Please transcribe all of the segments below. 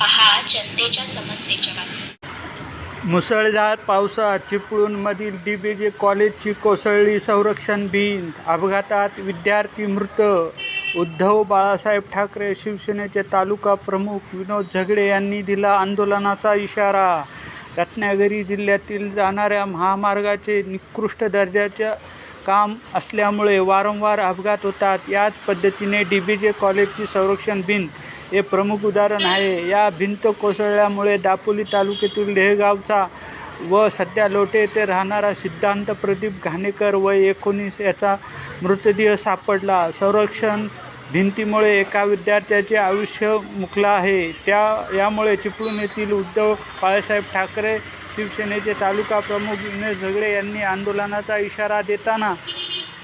पहा जनतेच्या समस्येच्या बातम्या मुसळधार पावसात चिपळूणमधील डी बी जे कॉलेजची कोसळली संरक्षण भिंत अपघातात विद्यार्थी मृत. उद्धव बाळासाहेब ठाकरे शिवसेनेचे तालुका प्रमुख विनोद झगडे यांनी दिला आंदोलनाचा इशारा. रत्नागिरी जिल्ह्यातील जाणाऱ्या महामार्गाचे निकृष्ट दर्जाचे काम असल्यामुळे वारंवार अपघात होतात. याच पद्धतीने डी बी जे कॉलेजची संरक्षण भिंत हे प्रमुख उदाहरण आहे. या भिंत कोसळल्यामुळे दापोली तालुक्यातील लेहगावचा व सध्या लोटे येथे राहणारा सिद्धांत प्रदीप घाणेकर वय एकोणीस याचा मृतदेह सापडला. संरक्षण भिंतीमुळे एका विद्यार्थ्याचे आयुष्य मुकलं आहे. त्या यामुळे चिपळूण येथील उद्धव बाळासाहेब ठाकरे शिवसेनेचे तालुका प्रमुख विनोद झगडे यांनी आंदोलनाचा इशारा देताना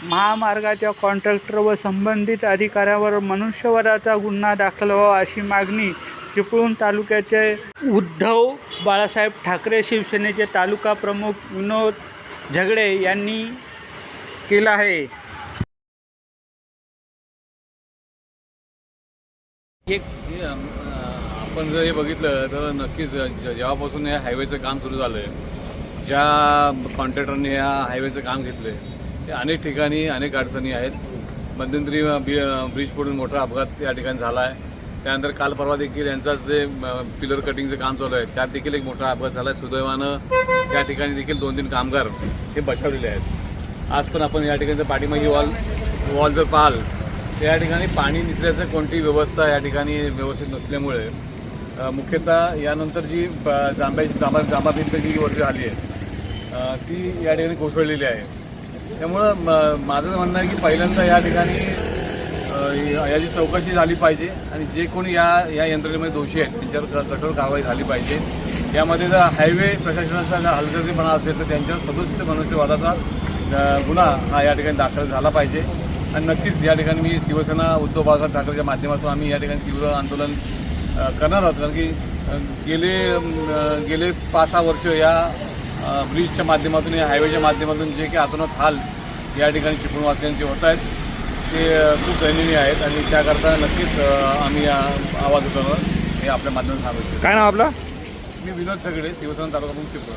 महामार्गाच्या कॉन्ट्रॅक्टर व संबंधित अधिकाऱ्यावर मनुष्यवधाचा गुन्हा दाखल व्हावा अशी मागणी चिपळूण तालुक्याचे उद्धव बाळासाहेब ठाकरे शिवसेनेचे तालुका प्रमुख विनोद झगडे यांनी केला आहे. एक आपण जर हे बघितलं तर नक्कीच जेव्हापासून या हायवेचं काम सुरू झालं आहे ज्या कॉन्ट्रॅक्टरने या हायवेचं काम घेतलं आहे अनेक ठिकाणी अनेक अडचणी आहेत. मध्यंतरी बी ब्रिज पडून मोठा अपघात या ठिकाणी झाला आहे त्यानंतर काल परवा देखील यांचाच जे पिलर कटिंगचं काम चालू आहे त्यात देखील एक मोठा अपघात झाला आहे सुदैवानं त्या ठिकाणी देखील दोन तीन कामगार हे बचावलेले आहेत. आज पण आपण या ठिकाणी पाठीमागे वॉल वॉल जर पाहाल तर या ठिकाणी पाणी निसल्याचं कोणतीही व्यवस्था या ठिकाणी व्यवस्थित नसल्यामुळे मुख्यतः यानंतर जी ब- जांभ्याची जांभा जांभा भिंत जी वरती आली आहे ती या ठिकाणी कोसळलेली आहे. त्यामुळं म- माझं म्हणणं आहे की पहिल्यांदा या ठिकाणी याची चौकशी झाली पाहिजे आणि जे कोणी या या यंत्रणेमध्ये दोषी आहेत त्यांच्यावर कठोर कारवाई झाली पाहिजे. यामध्ये जर हायवे प्रशासनाचा जर हलगर्जीपणा असेल तर त्यांच्यावर सदस्य मनुष्यवादाचा गुन्हा हा या ठिकाणी दाखल झाला पाहिजे. आणि नक्कीच या ठिकाणी मी शिवसेना उद्धव बाळासाहेब ठाकरेच्या माध्यमातून आम्ही या ठिकाणी तीव्र आंदोलन करणार आहोत. कारण की गेले गेले पाच सहा वर्ष या ब्रिजच्या माध्यमातून या हायवेच्या माध्यमातून जे काही अतोनात हाल या ठिकाणी चिपळूणवासियांचे होत आहेत ते खूप दयनीय आहेत आणि त्याकरता नक्कीच आम्ही या आवाज उठवणार हे आपल्या माध्यमातून सांगू इच्छितो. काय नाव आपलं? मी विनोद सगळे शिवसेना तालुका चिपळूण